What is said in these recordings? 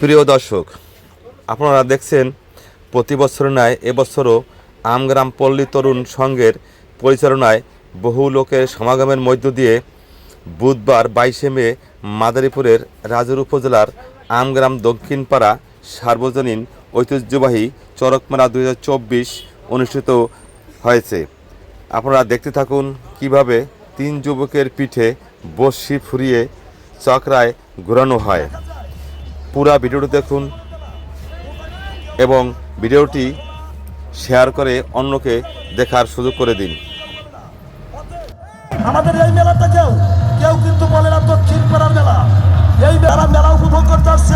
প্রিয় দর্শক, আপনারা দেখছেন প্রতি বছর নয় এবছরও আমগ্রাম পল্লী তরুণ সংঘের পরিচালনায় বহু লোকের সমাগমের মধ্য দিয়ে বুধবার বাইশে মে মাদারীপুরের রাজুর উপজেলার আমগ্রাম দক্ষিণপাড়া সার্বজনীন ঐতিহ্যবাহী চরক মেলা দুই অনুষ্ঠিত হয়েছে। আপনারা দেখতে থাকুন কীভাবে তিন যুবকের পিঠে বর্ষি ফুরিয়ে চক্রায় ঘোরানো হয়। পুরা ভিডিওটি দেখুন এবং ভিডিওটি শেয়ার করে অন্যকে দেখার সুযোগ করে দিন। আমাদের এই মেলাটা কেউ কেউ কিন্তু বলে না দক্ষিণ পাড়ার মেলা। এই মেলা মেলা উপভোগ করতে আসছেন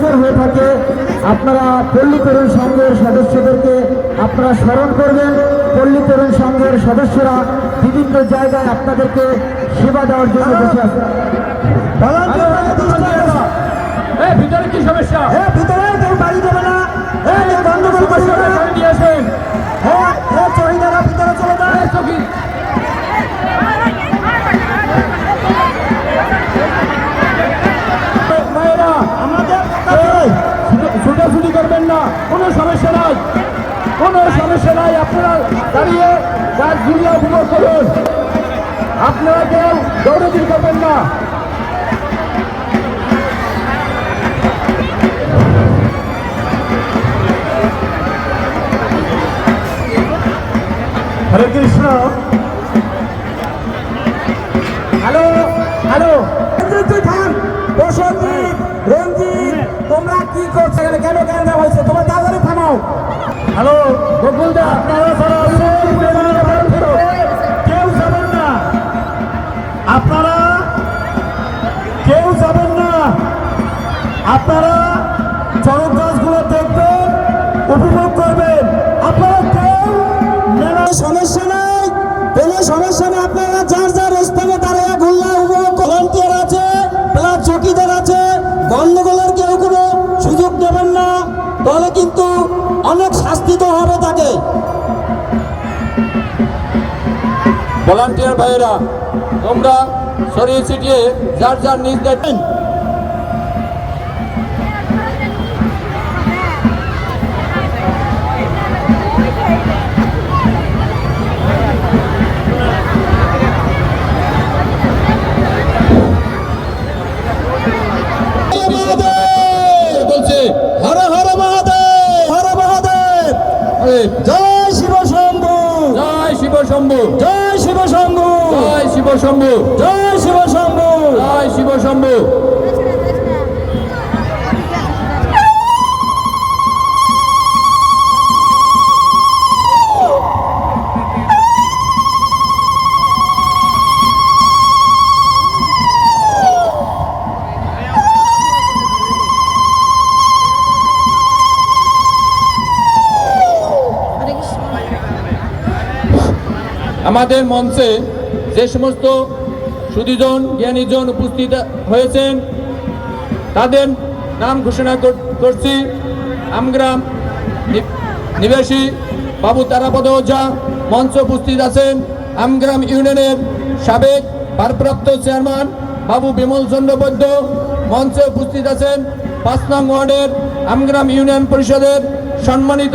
প্রয়োজন হয়ে থাকে আপনারা পল্লী তরুণ সংঘের সদস্যদেরকে আপনারা স্মরণ করবেন। পল্লী তরুণ সংঘের সদস্যরা বিভিন্ন জায়গায় আপনাদেরকে সেবা দেওয়ার জন্য বসে আছে। ভিতরে কি সমস্যা? ভিতরে কেউ বাড়ি যাবে না। গন্ডগোল করবে উপভোগ করুন আপনারা কেউ দৌড়াদৌড়ি করবেন না। হরে কৃষ্ণ। Hello hello. খান রঞ্জিত, তোমরা কি করছ এখানে? কেন কেন হয়েছে? তোমরা তাড়াতাড়ি থামাও। হ্যালো গোকুলদা আপনারা আপনারা কেউ যাবেন না। আপনারা চরক গাছগুলো দেখবেন, উপভোগ করবেন। আপনারা কেউ সমস্যা নাই। কোনো সমস্যা নেই। আপনারা যার যার স্থানে দাঁড়িয়ে ঘুরলা উপভোগ ভলান্টিয়ার আছে, প্লাস চকিদার আছে। গন্ডগোলের কেউ কোনো সুযোগ নেবেন না। তাহলে কিন্তু অনেক শাস্তি তো হবে তাকে। ভলান্টিয়ার ভাইয়েরা তোমরা সরিয়ে ছিটিয়ে যার যার নিজ দেখবেন জয় শিব শম্ভু জয় শিব শম্ভু জয় শিব শম্ভু জয় শিব শম্ভু আমাদের মঞ্চে যে সমস্ত সুদীজন, জ্ঞানীজন উপস্থিত হয়েছেন, তাদের নাম ঘোষণা কর- করছি। আমগ্রাম নিবাসী বাবু তারাপদ ওঝা, মঞ্চ উপস্থিত আছেন আমগ্রাম ইউনিয়নের সাবেক ভারপ্রাপ্ত চেয়ারম্যান বাবু বিমল চন্দ্র বৈদ্য মঞ্চে উপস্থিত আছেন পাঁচ নং ওয়ার্ডের আমগ্রাম ইউনিয়ন পরিষদের সম্মানিত